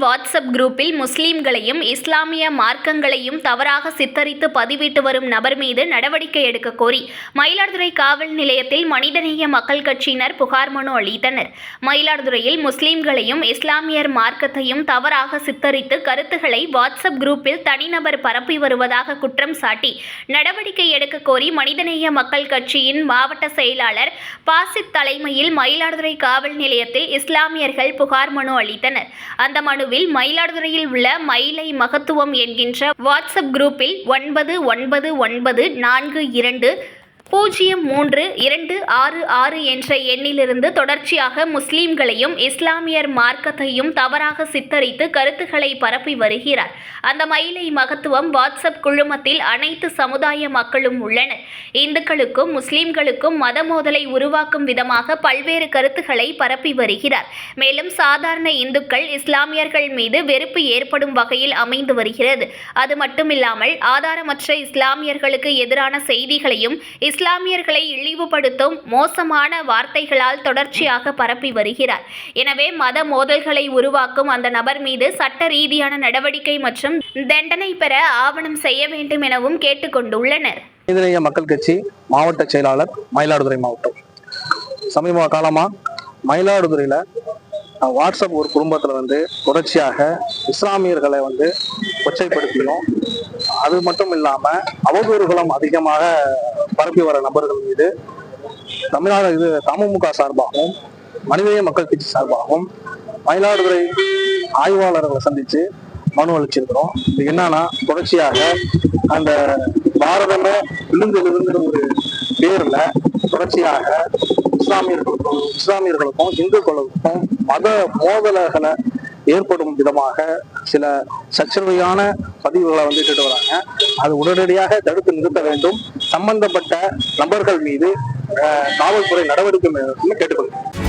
WhatsApp குரூப்பில் முஸ்லிம்களையும் இஸ்லாமிய மார்க்கங்களையும் தவறாக சித்தரித்து பதிவிட்டு வரும் நபர் மீது நடவடிக்கை எடுக்க கோரி மயிலாடுதுறை காவல் நிலையத்தில் மனிதநேய மக்கள் கட்சியினர் புகார் மனு அளித்தனர். மயிலாடுதுறையில் முஸ்லிம்களையும் இஸ்லாமியர் மார்க்கத்தையும் தவறாக சித்தரித்து கருத்துக்களை வாட்ஸ்அப் குரூப்பில் தனிநபர் பரப்பி வருவதாக குற்றம் சாட்டி நடவடிக்கை எடுக்க கோரி மனிதநேய மக்கள் கட்சியின் மாவட்ட செயலாளர் பாசித் தலைமையில் மயிலாடுதுறை காவல் நிலையத்தில் இஸ்லாமியர்கள் புகார் மனு அளித்தனர். அந்த மனுவில் மயிலாடுதுறையில் உள்ள மயிலை மகத்துவம் என்கின்ற வாட்ஸ்அப் குரூப்பில் ஒன்பது ஒன்பது ஒன்பது நான்கு இரண்டு பூஜ்ஜியம் மூன்று இரண்டு ஆறு ஆறு என்ற எண்ணிலிருந்து தொடர்ச்சியாக முஸ்லீம்களையும் இஸ்லாமியர் மார்க்கத்தையும் தவறாக சித்தரித்து கருத்துக்களை பரப்பி வருகிறார். அந்த மயிலை மகத்துவம் வாட்ஸ்அப் குழுமத்தில் அனைத்து சமுதாய மக்களும் உள்ளனர். இந்துக்களுக்கும் முஸ்லீம்களுக்கும் மத மோதலை உருவாக்கும் விதமாக பல்வேறு கருத்துக்களை பரப்பி வருகிறார். மேலும் சாதாரண இந்துக்கள் இஸ்லாமியர்கள் மீது வெறுப்பு ஏற்படும் வகையில் அமைந்து வருகிறது. அது மட்டுமில்லாமல் ஆதாரமற்ற இஸ்லாமியர்களுக்கு எதிரான செய்திகளையும் இஸ்லாமியர்களை இழிவுபடுத்தும் மோசமான வார்த்தைகளால் தொடர்ச்சியாக பரப்பி வருகிறார். எனவே மத மோதல்களை உருவாக்கும் அந்த நபர் மீது சட்ட ரீதியான நடவடிக்கை மற்றும் தண்டனை பெற ஆவணம் செய்ய வேண்டும் எனவும் கேட்டுக்கொண்டுள்ளனர் மனிதநேய மக்கள் கட்சி மாவட்ட செயலாளர் மயிலாடுதுறை மாவட்டம். சமீப காலமா மயிலாடுதுறையில வாட்ஸ்அப் ஒரு குடும்பத்துல வந்து தொடர்ச்சியாக இஸ்லாமியர்களை வந்து கொச்சைப்படுத்தியும் அது மட்டும் இல்லாம அவதூறுகளும் அதிகமாக பரப்பி வர நபர்கள் மீது தமிழ்நாடு இது தமுமுக சார்பாகவும் மனிதநேய மக்கள் கட்சி சார்பாகவும் மயிலாடுதுறை ஆய்வாளர்களை சந்திச்சு மனு அளிச்சிருக்கிறோம். இது என்னன்னா தொடர்ச்சியாக அந்த பாரதமே விழுந்து விழுந்து ஒரு பேர்ல தொடர்ச்சியாக இஸ்லாமியர்களுக்கும் இஸ்லாமியர்களுக்கும் இந்துக்களுக்கும் மத மோதல்களை ஏற்படும் விதமாக சில சச்சரவையான பதிவுகளை வந்து இட்டுட்டு வராங்க. அது உடனடியாக தடுத்து நிறுத்த வேண்டும். சம்பந்தப்பட்ட நபர்கள் மீது அஹ், காவல்துறை நடவடிக்கை கேட்டுக்கொள்கிறேன்.